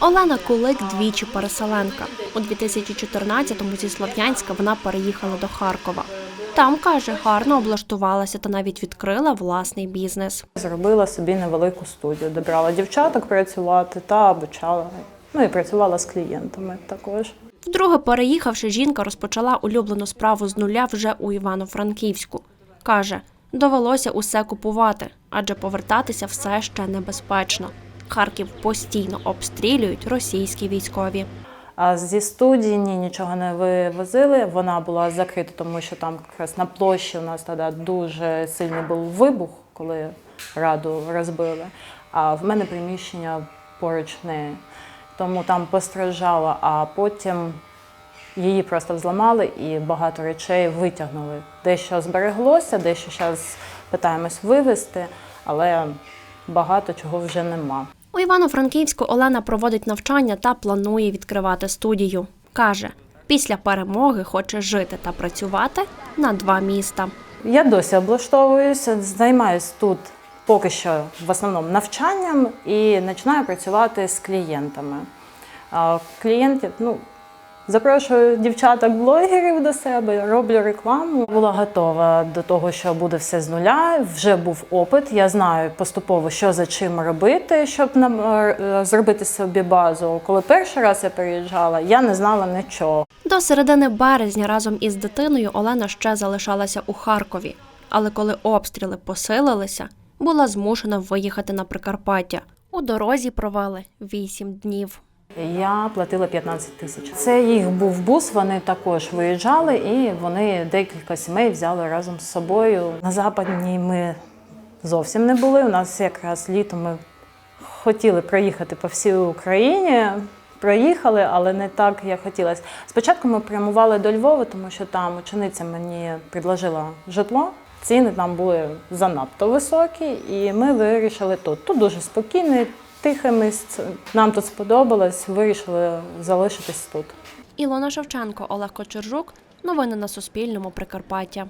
Олена Кулик двічі переселенка. У 2014-му зі Слов'янська вона переїхала до Харкова. Там каже, гарно облаштувалася та навіть відкрила власний бізнес. Зробила собі невелику студію, де брала дівчаток працювати та обучала. Ну і працювала з клієнтами також. Вдруге переїхавши, жінка розпочала улюблену справу з нуля вже у Івано-Франківську. Каже, довелося усе купувати, адже повертатися все ще небезпечно. Харків постійно обстрілюють російські військові. А зі студії ні, нічого не вивозили. Вона була закрита, тому що там якраз на площі у нас тоді дуже сильний був вибух, коли раду розбили. А в мене приміщення поруч неї. Тому там постраждала, а потім її просто зламали і багато речей витягнули. Дещо збереглося, дещо зараз питаємось вивезти, але багато чого вже нема. У Івано-Франківську Олена проводить навчання та планує відкривати студію. Каже, після перемоги хоче жити та працювати на два міста. Я досі облаштовуюся, займаюся тут поки що в основному навчанням і починаю працювати з клієнтами. Клієнтів, ну, запрошую дівчаток-блогерів до себе, роблю рекламу. Була готова до того, що буде все з нуля. Вже був опит. Я знаю поступово, що за чим робити, щоб нам е, зробити собі базу. Коли перший раз я переїжджала, я не знала нічого. До середини березня разом із дитиною Олена ще залишалася у Харкові. Але коли обстріли посилилися, була змушена виїхати на Прикарпаття. У дорозі провели вісім днів. Я платила 15 тисяч. Це їх був бус. Вони також виїжджали, і вони декілька сімей взяли разом з собою. На западній ми зовсім не були. У нас якраз літом ми хотіли проїхати по всій Україні. Проїхали, але не так, як хотілося. Спочатку ми прямували до Львова, тому що там учениця мені предложила житло. Ціни там були занадто високі, і ми вирішили тут. Тут дуже спокійне, тихе місце. Нам тут сподобалось, вирішили залишитись тут. Ілона Шевченко, Олег Кочержук. Новини на Суспільному. Прикарпаття.